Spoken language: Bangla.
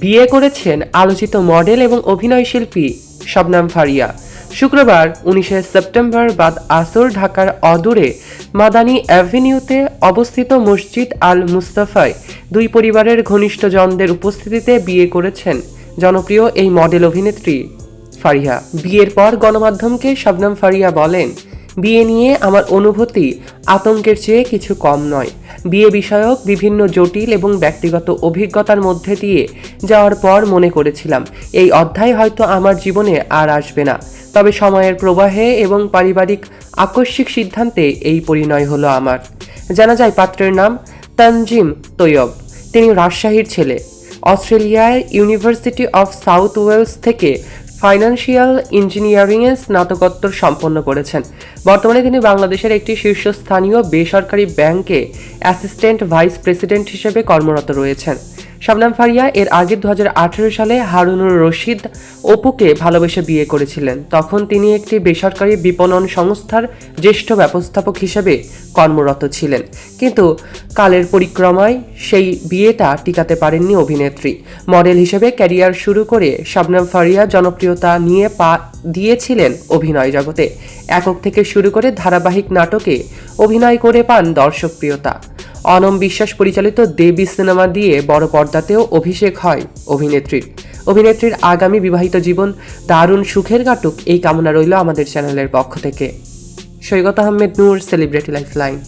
বিয়ে করেছেন আলোচিত মডেল এবং অভিনয় শিল্পী শবনাম ফারিয়া। শুক্রবার উনিশে সেপ্টেম্বর বাদ আসর ঢাকার অদূরে মাদানী অ্যাভিনিউতে অবস্থিত মসজিদ আল মুস্তাফায় দুই পরিবারের ঘনিষ্ঠজনদের উপস্থিতিতে বিয়ে করেছেন জনপ্রিয় এই মডেল অভিনেত্রী ফারিয়া। বিয়ের পর গণমাধ্যমকে শবনম ফারিয়া বলেন বিয়ে নিয়ে আমার অনুভূতি আতঙ্কের চেয়ে কিছু কম নয়। বিয়ে বিষয়ক বিভিন্ন জটিল এবং ব্যক্তিগত অভিজ্ঞতার মধ্যে দিয়ে যাওয়ার পর মনে করেছিলাম, এই অধ্যায় হয়তো আমার জীবনে আর আসবে না। তবে সময়ের প্রবাহে এবং পারিবারিক আকস্মিক সিদ্ধান্তে এই পরিণয় হলো আমার। জানা যায় পাত্রের নাম তানজিম তৈয়ব। তিনি রাজশাহীর ছেলে। অস্ট্রেলিয়ায় ইউনিভার্সিটি অফ সাউথ ওয়েলস থেকে ফাইন্যান্সিয়াল ইঞ্জিনিয়ারিংয়ে স্নাতকোত্তর সম্পন্ন করেছেন। বর্তমানে তিনি বাংলাদেশের একটি শীর্ষস্থানীয় বেসরকারি ব্যাংকে অ্যাসিস্ট্যান্ট ভাইস প্রেসিডেন্ট হিসেবে কর্মরত রয়েছেন। শবনাম ফারিয়া এর আগে দু হাজার আঠেরো সালে হারুনুর রশিদ অপুকে ভালোবেসে বিয়ে করেছিলেন। তখন তিনি একটি বেসরকারি বিপণন সংস্থার জ্যেষ্ঠ ব্যবস্থাপক হিসেবে কর্মরত ছিলেন। কিন্তু কালের পরিক্রমায় সেই বিয়েটা টিকাতে পারেননি অভিনেত্রী। মডেল হিসেবে ক্যারিয়ার শুরু করে শবনম ফারিয়া জনপ্রিয়তা নিয়ে পা দিয়েছিলেন অভিনয় জগতে। একক থেকে শুরু করে ধারাবাহিক নাটকে অভিনয় করে পান দর্শকপ্রিয়তা। অনম বিশ্বাস পরিচালিত দেবী সিনেমা দিয়ে বড় পর্দাতেও অভিষেক হয় অভিনেত্রীর। অভিনেত্রীর আগামী বিবাহিত জীবন দারুণ সুখের কাটুক এই কামনা রইল আমাদের চ্যানেলের পক্ষ থেকে। Saikat Ahmed Noor celebrity life line